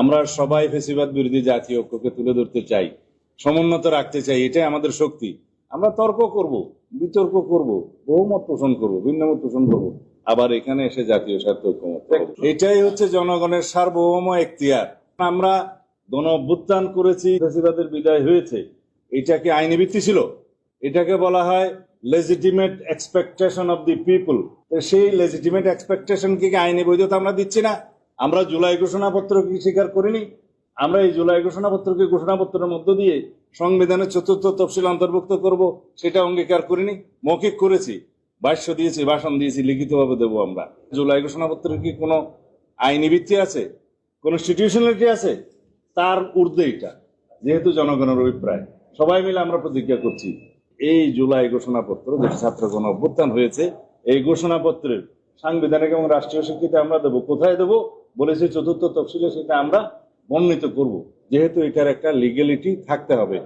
আমরা সবাই ফেসিবাদ বিরোধী জাতীয় ঐক্যকে তুলে ধরতে চাই, সমুন্নত রাখতে চাই, এটাই আমাদের শক্তি। আমরা তর্ক করব, বিতর্ক করব, বহুমত পোষণ করব, ভিন্নমত পোষণ করব, আবার এখানে এসে জাতীয় স্বার্থ ঐক্যমত এটাই হচ্ছে জনগণের সার্বভৌম এখতিয়ার। আমরা গণ করেছি, ফেসিবাদের বিদায় হয়েছে। এটা কি আইনি ভিত্তি ছিল। এটাকে বলা হয় legitimate expectation of the people সেই লেজিটিমেট এক্সপেকটেশন কি আইনি বৈধতা আমরা দিচ্ছি না? আমরা জুলাই ঘোষণাপত্র কি স্বীকার করিনি। আমরা এই জুলাই ঘোষণাপত্রকে ঘোষণাপত্রের মধ্য দিয়ে সংবিধানের চতুর্থ তফসিল অন্তর্ভুক্ত করব, সেটা অঙ্গীকার করিনি, মৌখিক করেছি, ভাষ্য দিয়েছি, ভাষণ দিয়েছি, লিখিতভাবে দেবো আমরা। জুলাই ঘোষণাপত্রের কি কোনো আইনি ভিত্তি আছে? কনস্টিটিউশনালিটি আছে? তার ঊর্ধ্বে এটা, যেহেতু জনগণের অভিপ্রায়। সবাই মিলে আমরা প্রতিজ্ঞা করছি, এই জুলাই ঘোষণাপত্র যে ছাত্র গণ অভ্যুত্থান হয়েছে, এই ঘোষণাপত্রের সাংবিধানিক এবং রাষ্ট্রীয় স্বীকৃতি আমরা দেবো, কোথায় দেবো? বলেছে চতুর্থ তফসিলে সেটা আমরা বর্ণিত করব। যেহেতু এটার একটা লিগ্যালিটি থাকতে হবে।